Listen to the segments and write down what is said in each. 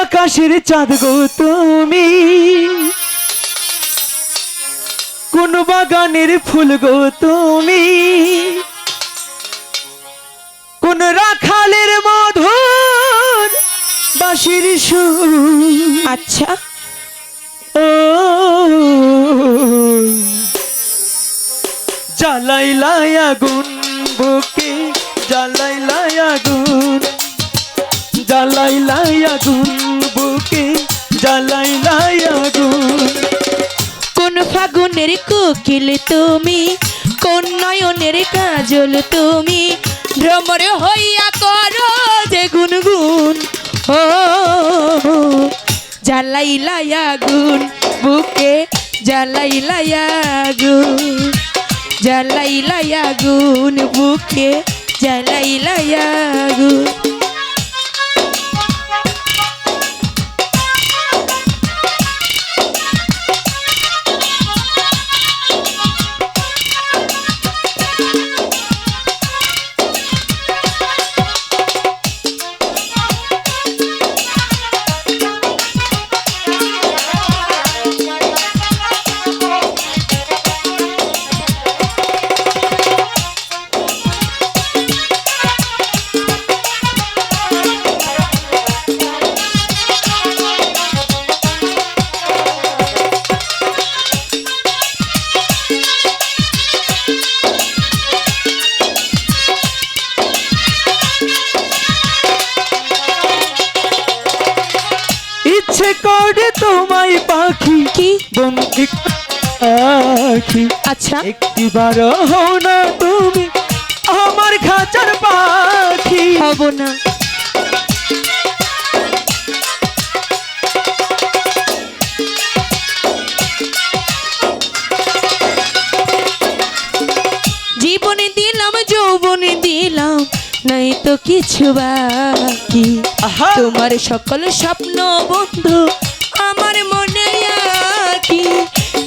আকাশের চাঁদ গো তুমি। কোন বাগানের ফুল গো তুমি। কোন রাখালের মধুর বাঁশির সুর। আচ্ছা। ও। জ্বালাইলাই আগুন বুকে জ্বালাইলাই আগুন জ্বালাইলাই আগুন বুকে জ্বালাইলাই আগুন কোন ফাগুনের কোকিল তুমি, কোন নয়নের কাজল তুমি, ভ্রমর হইয়া করো যে গুনগুন। ও জ্বালাইলাই আগুন বুকে জ্বালাইলাই আগুন জ্বালাইলাই আগুন বুকে জ্বালাইলাই আগুন ইচ্ছে করে তোমায় পাখি। কি? বন্ধু পাখি। আচ্ছা। একটিবার হও না তুমি আমার খাঁচার পাখি। হব না। নাই তো কিছু বাকি। তোমার সকল স্বপ্ন বন্ধু আমার মনে আকি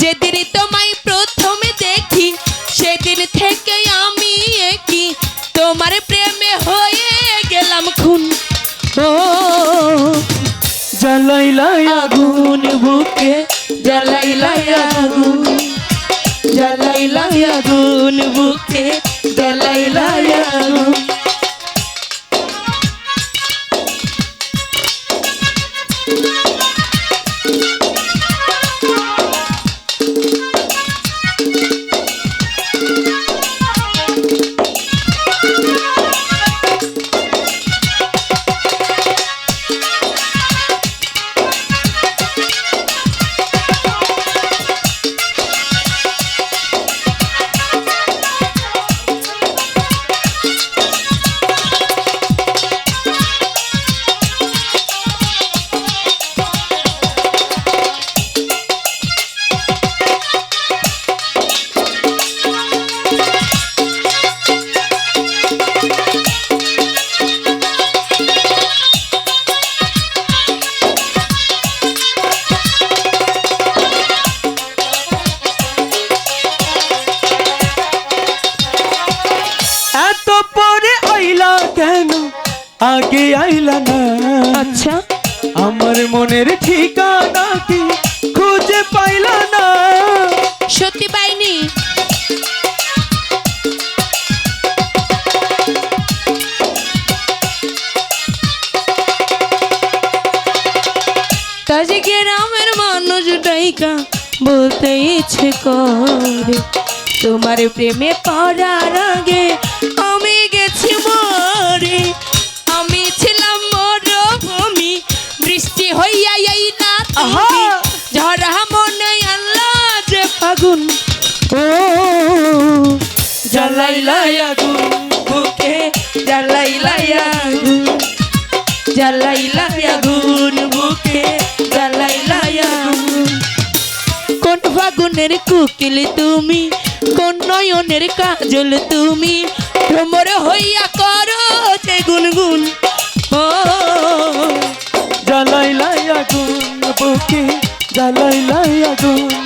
যেদিন তোমায় প্রথমে দেখি সেদিন থেকে আমি একই। তোমার প্রেমে হয়ে গেলাম খুন। ও জ্বালাইলাই আগুন বুকে। জ্বালাইলাই আগুন। জ্বালাইলাই আগুন বুকে। জ্বালাইলাই আগুন। আগে আইলা না। আচ্ছা। আমার মনের ঠিকানা কি খুঁজে পাইলা না। সত্যি পাইনি। কাজে গ্রামের মানুষ ডাইকা বলতে ইচ্ছে করে। তোমার প্রেমে পড়ার আগে আগুন। ও জ্বালাইলাই আগুন কোন ফাগুনের কুকিল তুমি কোন নয়নের কাজল তুমি ভ্রমর হইয়া করো যে গুনগুন। ও জ্বালাইলাই আগুন বুকে জ্বালাইলাই আগুন।